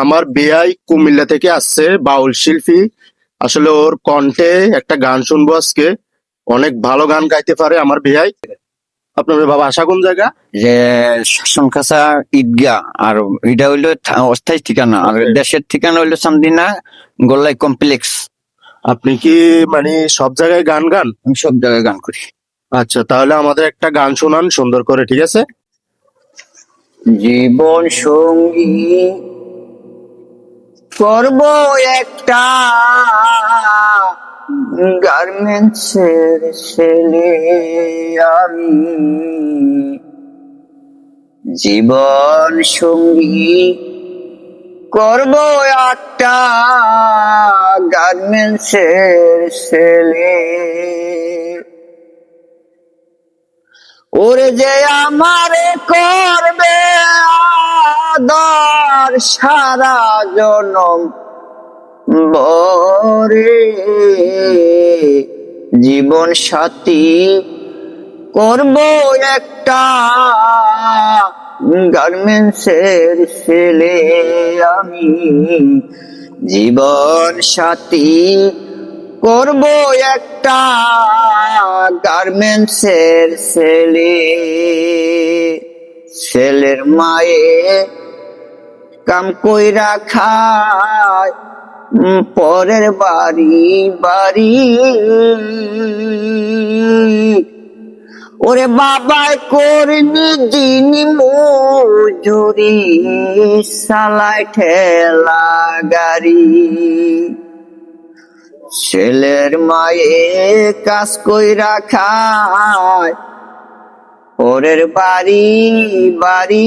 আমার বেয়াই কুমিল্লা থেকে আসছে বাউল শিল্পী। আসলে ওর কণ্ঠে একটা গান শুনব আজকে। অনেক ভালো গান গাইতে পারে আমার বেয়াই আপনার বাবা আশা কোন জায়গা? যে কাছা ঈদগা আর এটা হইল অস্থায়ী ঠিকানা আর দেশের ঠিকানা হইল চান্দিনা গোল্লাই কমপ্লেক্স। আপনি কি মানে সব জায়গায় গান গান? আমি সব জায়গায় গান করি। আচ্ছা তাহলে আমাদের একটা গান শোনান সুন্দর করে ঠিক আছে? জীবন সঙ্গী করব একটা গার্মেন্টসের ছেলে আমি। জীবন সঙ্গী করব একটা গার্মেন্টসের ছেলে। ওরে যে আমারে করবে সারা জনম বরে জীবন সাথী করব একটা গার্মেন্টসের ছেলে আমি। জীবন সাথী করব একটা গার্মেন্টসের ছেলে। ছেলের মায়ে কাম কইরা খায় পরের বাড়ি বাড়ি। ওরে বাবাই করিনি দিন মজুরি সালাই ঠেলা গাড়ি। ছেলের মায়ে কাজ কইরা খায় ওরের বাড়ি বাড়ি।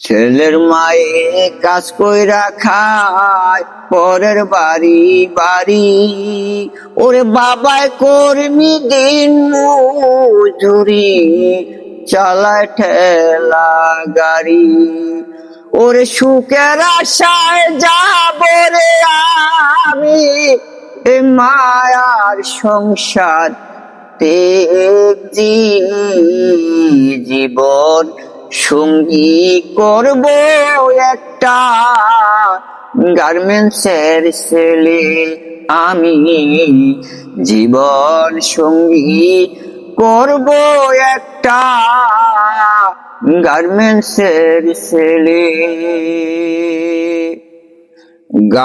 ছেলের মায়ে কাজ কইরা খায়, পরের বাড়ি বাড়ি। ওরে বাবায় কর্মী দিন মজুরি, চালায় ঠেলা গাড়ি। ওরে সুখের আশায় যাব রে আমি মায়ার সংসার জীবন সঙ্গী করব একটা গার্মেন্টসের ছেলে। আমি জীবন সঙ্গী করব একটা গার্মেন্টসের ছেলে। gato